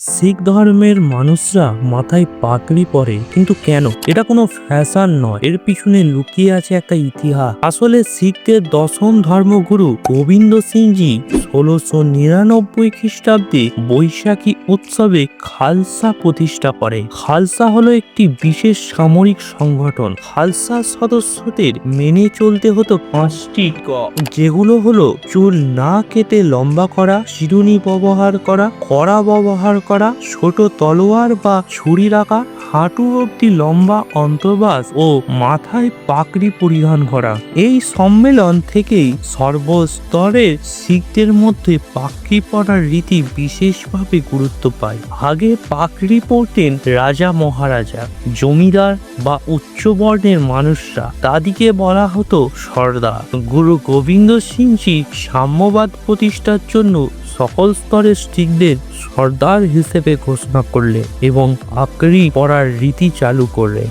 শিখ ধর্মের মানুষরা মাথায় পাকড়ি পরে, কিন্তু কেন? এটা কোনো ফ্যাশন নয়। এর পিছনে লুকিয়ে আছে একটা ইতিহাস। আসলে শিখদের দশম ধর্মগুরু গোবিন্দ সিংজি ষোলোশো নিরানব্বই খ্রিস্টাব্দে বৈশাখী উৎসবে খালসা প্রতিষ্ঠা করে। খালসা হলো একটি বিশেষ সামরিক সংগঠন। খালসা সদস্যদের মেনে চলতে হতো পাঁচটি ক, যেগুলো হলো চুল না কেটে লম্বা করা, শিরুনি ব্যবহার করা, কড়া ব্যবহার করা, ছোট তলোয়ার বা ছুরি রাখা হাঁটু অব্দি লম্বা অন্তর্বাস ও মাথায় পাগড়ি পরিধান করা। এই সম্মেলন থেকেই সর্বস্তরের শিখদের মধ্যে পাগড়ি পরার রীতি বিশেষভাবে গুরুত্ব পায়। আগে পাগড়ি পরতেন রাজা মহারাজা, জমিদার বা উচ্চ বর্ণের মানুষরা। তাদিকে বলা হতো সর্দার। গুরু গোবিন্দ সিংজি সাম্যবাদ প্রতিষ্ঠার জন্য সকল স্তরের শিখদের সর্দার হিসেবে ঘোষণা করলে এবং আকরি পড়ার রীতি চালু করলে।